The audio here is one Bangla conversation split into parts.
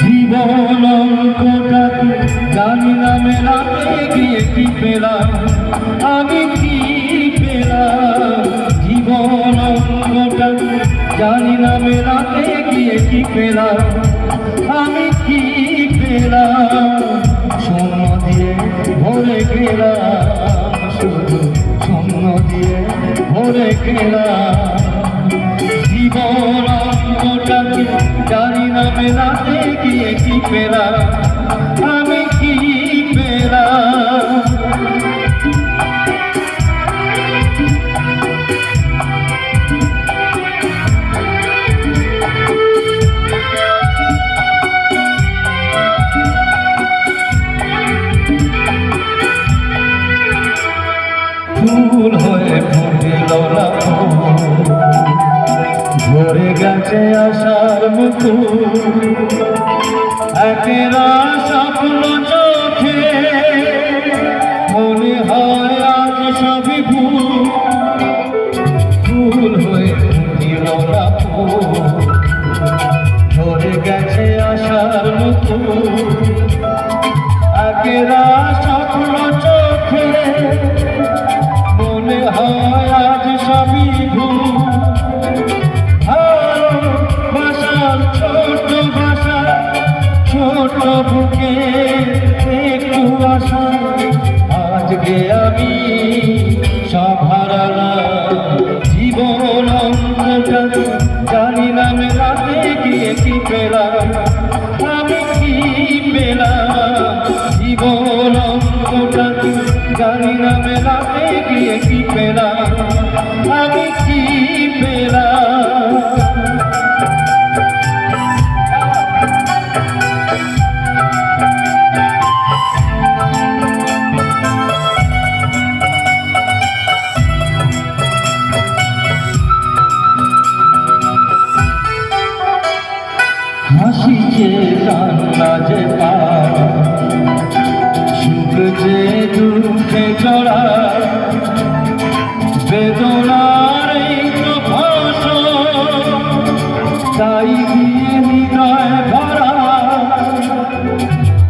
জীবন অঙ্কটাকে জানি না মেলাতে গিয়ে কি পেলাম জানি না মেলাতে গিয়ে কি পেলাম? আমি কি পেলাম? শূন্য দিয়ে ভরে গেলাম, শুধু শূন্য দিয়ে ভরে গেলাম। জীবন অঙ্গটাকে জানি না মেলাতে গিয়ে কি পেলাম? ভরে গেছে আশার মুখু একেরা স্বপ্ন চোখে মনে হয় আজ সবই ভুল। ফুল হয়ে ভরে গেছে আশার মুখু একেরা স্বপ্ন চোখে মনে হয় আজ সবই ভুল। গিয়ে কি পেলাম কি পেলাম? জীবন অন্ধকার জানি না মেলাতে গিয়ে কি পেলাম? আমি কি পেলাম? কান্না যে যে দুঃখে জড়া, বেদনার তাই দিয়ে হৃদয় ভরা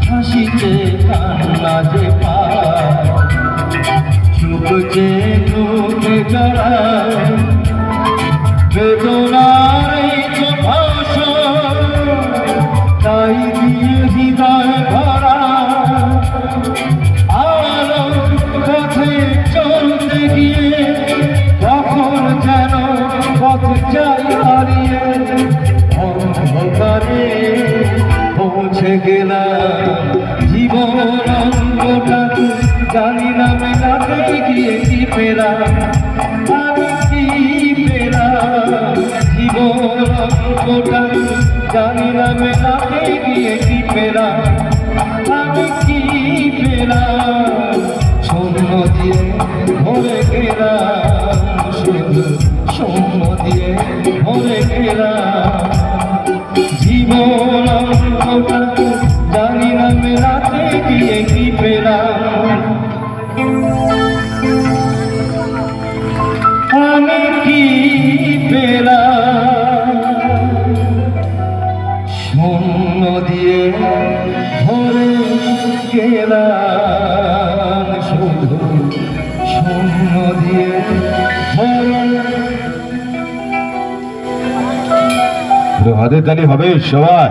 হাসি যে কান্না যে পা সুখ যে চাই হারিয়ে অন্ধকারে পৌঁছে গেলাম জীবন অঙ্গটা। জানি না মেলাতে গিয়ে কি পেলাম আমি কি পেলাম? জীবন অঙ্গটা। জানি না মেলাতে গিয়ে কি পেলাম আমি কি পেলাম? শূন্য দিয়ে ভরে গেলাম শুধু শূন্য দিয়ে ভরে হাতে তালি হবে সবাই।